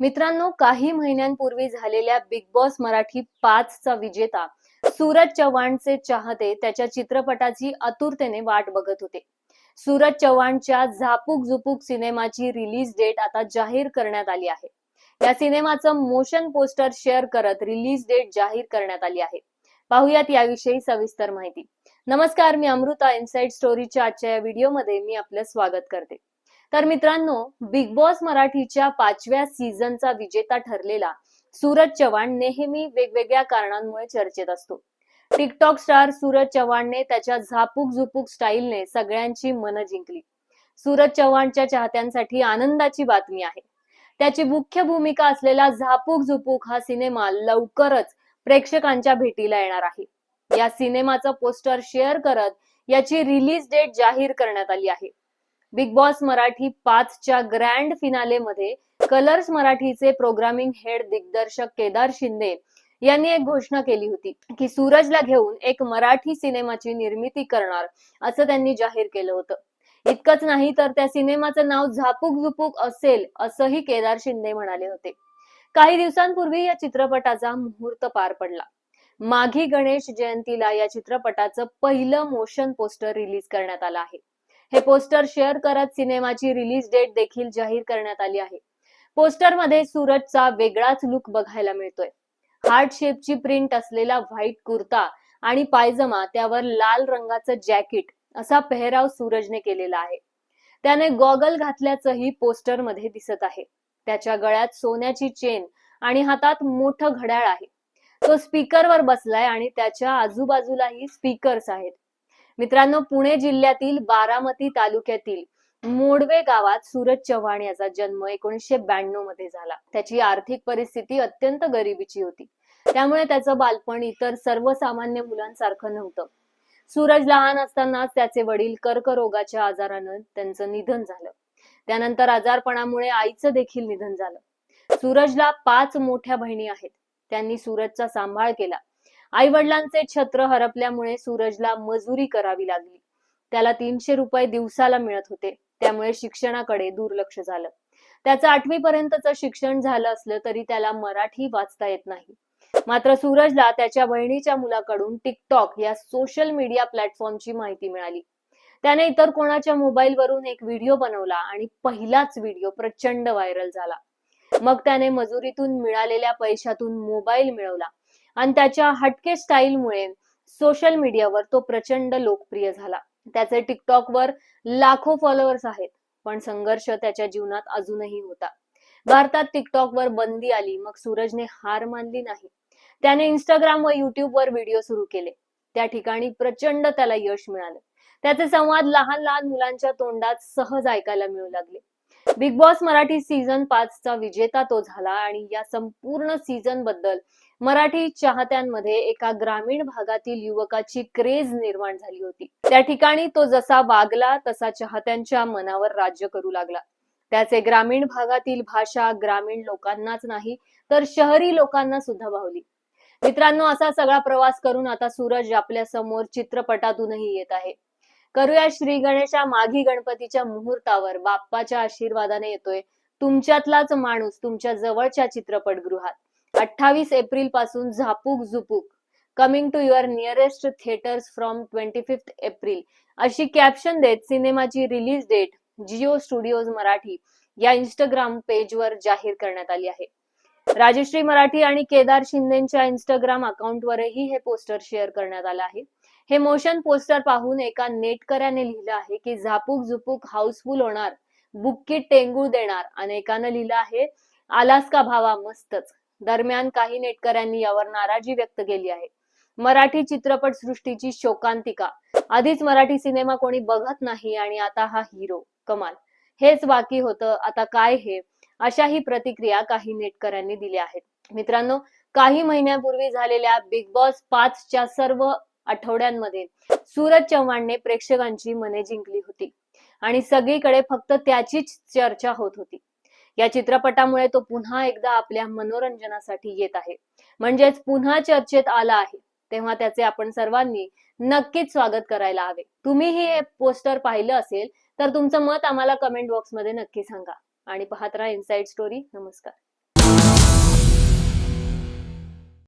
मित्रांनो काही महिन्यांपूर्वी झालेल्या बिग बॉस मराठी पाच चा विजेता सूरज चव्हाणचे चाहते त्याच्या चित्रपटाची आतुरतेने वाट बघत होते. सूरज चव्हाणच्या झापूक झुपूक सिनेमाची रिलीज डेट आता जाहीर करण्यात आली आहे. या सिनेमाचं मोशन पोस्टर शेअर करत रिलीज डेट जाहीर करण्यात आली आहे. पाहुयात याविषयी सविस्तर माहिती. नमस्कार मी अमृता इनसाइड स्टोरीच्या आजच्या या व्हिडिओमध्ये मी आपलं स्वागत करते. तर मित्रांनो बिग बॉस मराठीच्या पाचव्या सीझनचा विजेता ठरलेला सूरज चव्हाण नेहमी वेगवेगळ्या कारणांमुळे चर्चेत असतो. टिकटॉक स्टार सूरज चव्हाणने त्याच्या झापूक झुपूक स्टाईलने सगळ्यांची मनं जिंकली. सूरज चव्हाणच्या चाहत्यांसाठी आनंदाची बातमी आहे. त्याची मुख्य भूमिका असलेला झापूक झुपूक हा सिनेमा लवकरच प्रेक्षकांच्या भेटीला येणार आहे. या सिनेमाचं पोस्टर शेअर करत याची रिलीज डेट जाहीर करण्यात आली आहे. बिग बॉस मराठी पाचच्या ग्रँड फिनाले मध्ये कलर्स मराठीचे प्रोग्रामिंग हेड दिग्दर्शक केदार शिंदे यांनी एक घोषणा केली होती की सूरजला घेऊन एक मराठी सिनेमाची निर्मिती करणार असं त्यांनी जाहीर केलं होतं. इतकंच नाही तर त्या सिनेमाचं नाव झापूक झुपूक असेल असंही केदार शिंदे म्हणाले होते. काही दिवसांपूर्वी या चित्रपटाचा मुहूर्त पार पडला. माघी गणेश जयंतीला या चित्रपटाचं पहिलं मोशन पोस्टर रिलीज करण्यात आलं आहे. हे पोस्टर शेअर करत सिनेमाची रिलीज डेट देखील जाहीर करण्यात आली आहे. पोस्टरमध्ये सूरजचा वेगळाच लुक बघायला मिळतोय. हार्ट शेपची प्रिंट असलेला व्हाईट कुर्ता आणि पायजमा त्यावर लाल रंगाचं जॅकेट असा पेहराव सूरजने केलेला आहे. त्याने गॉगल घातल्याचंही पोस्टरमध्ये दिसत आहे. त्याच्या गळ्यात सोन्याची चेन आणि हातात मोठं घड्याळ आहे. तो स्पीकरवर बसलाय आणि त्याच्या आजूबाजूलाही स्पीकर्स आहेत. मित्रांनो पुणे जिल्ह्यातील बारामती तालुक्यातील मोडवे गावात सूरज चव्हाण याचा जन्म एकोणीसशे ब्याण्णवमध्ये झाला. त्याची आर्थिक परिस्थिती अत्यंत गरिबीची होती. त्यामुळे त्याचं बालपण इतर सर्वसामान्य मुलांसारखं नव्हतं. सूरज लहान असतानाच त्याचे वडील कर्करोगाच्या आजारानं त्यांचं निधन झालं. त्यानंतर आजारपणामुळे आईचं देखील निधन झालं. सूरजला पाच मोठ्या बहिणी आहेत. त्यांनी सूरजचा सांभाळ केला. आई वडिलांचे छत्र हरपल्यामुळे सूरजला मजुरी करावी लागली. त्याला तीनशे रुपये दिवसाला मिळत होते. त्यामुळे शिक्षणाकडे दुर्लक्ष झालं. त्याचं आठवी पर्यंतचं शिक्षण झालं असलं तरी त्याला मराठी वाचता येत नाही. मात्र सूरजला त्याच्या बहिणीच्या मुलाकडून टिकटॉक या सोशल मीडिया प्लॅटफॉर्मची माहिती मिळाली. त्याने इतर कोणाच्या मोबाईल वरून एक व्हिडिओ बनवला आणि पहिलाच व्हिडिओ प्रचंड व्हायरल झाला. मग त्याने मजुरीतून मिळालेल्या पैशातून मोबाईल मिळवला. आणि त्याच्या हटके स्टाईलमुळे सोशल मीडियावर तो प्रचंड लोकप्रिय झाला. त्याचे टिकटॉकवर लाखो फॉलोअर्स आहेत पण संघर्ष त्याच्या जीवनात अजूनही होता. भारतात टिकटॉकवर बंदी आली मग सूरजने हार मानली नाही. त्याने इंस्टाग्राम व युट्यूबवर व्हिडिओ सुरू केले. त्या ठिकाणी प्रचंड त्याला यश मिळालं. त्याचे संवाद लहान लहान मुलांच्या तोंडात सहज ऐकायला मिळू लागले. बिग बॉस मराठी सीझन पाच चा विजेता तो झाला आणि या संपूर्ण सीझनबद्दल मराठी चाहत्यांमध्ये एका ग्रामीण भागातील युवकाची क्रेज निर्माण झाली होती. त्या ठिकाणी तो जसा वागला तसा चाहत्यांच्या मनावर राज्य करू लागला. त्याचे ग्रामीण भागातील भाषा ग्रामीण लोकांनाच नाही तर शहरी लोकांना सुद्धा भावली. मित्रांनो असा सगळा प्रवास करून आता सूरज आपल्यासमोर चित्रपटातूनही येत आहे. करूया श्री गणेशा माघी गणपतीच्या मुहूर्तावर बाप्पाच्या आशीर्वादाने येतोय तुमच्यातलाच माणूस तुमच्या जवळच्या चित्रपटगृहात. अठ्ठावीस एप्रिलपासून Jhapuk Jhupuk. Coming to your nearest theatres from twenty fifth April अशी कॅप्शन देत सिनेमाची release date Jio Studios Marathi या इंस्टाग्राम पेजवर जाहीर करण्यात आली आहे. राजश्री मराठी आणि केदार शिंदेच्या इंस्टाग्राम अकाउंटवरही हे पोस्टर शेअर करण्यात आलं आहे. हे मोशन पोस्टर पाहून एका नेटकऱ्याने लिहिलं आहे की झापूक झुपूक हाऊसफुल होणार बुक्की टेंगूळ देणार. अनेकानं लिहिलं आहे आलास्का भावा मस्तच. दरम्यान काही नेटकऱ्यांनी यावर नाराजी व्यक्त केली आहे. मराठी चित्रपट सृष्टीची शोकांतिका. आधीच मराठी सिनेमा कोणी बघत नाही आणि आता हा हिरो. कमाल. हेच बाकी होतं. आता काय हे? अशाही प्रतिक्रिया काही नेटकऱ्यांनी दिल्या आहेत. मित्रांनो काही महिन्यापूर्वी झालेल्या बिग बॉस पाचच्या सर्व आठवड्यांमध्ये सूरज चव्हाणने प्रेक्षकांची मने जिंकली होती. आणि सगळीकडे फक्त त्याचीच चर्चा होत होती. या चित्रपटामुळे तो पुन्हा एकदा आपल्या मनोरंजनासाठी येत आहे. म्हणजेच पुन्हा चर्चेत आला आहे. तेव्हा त्याचे आपण सर्वांनी नक्कीच स्वागत करायला हवे. तुम्ही हे पोस्टर पाहिलं असेल तर तुमचं मत आम्हाला कमेंट बॉक्समध्ये नक्की सांगा. आणि पाहत राहा इनसाइड स्टोरी नमस्कार.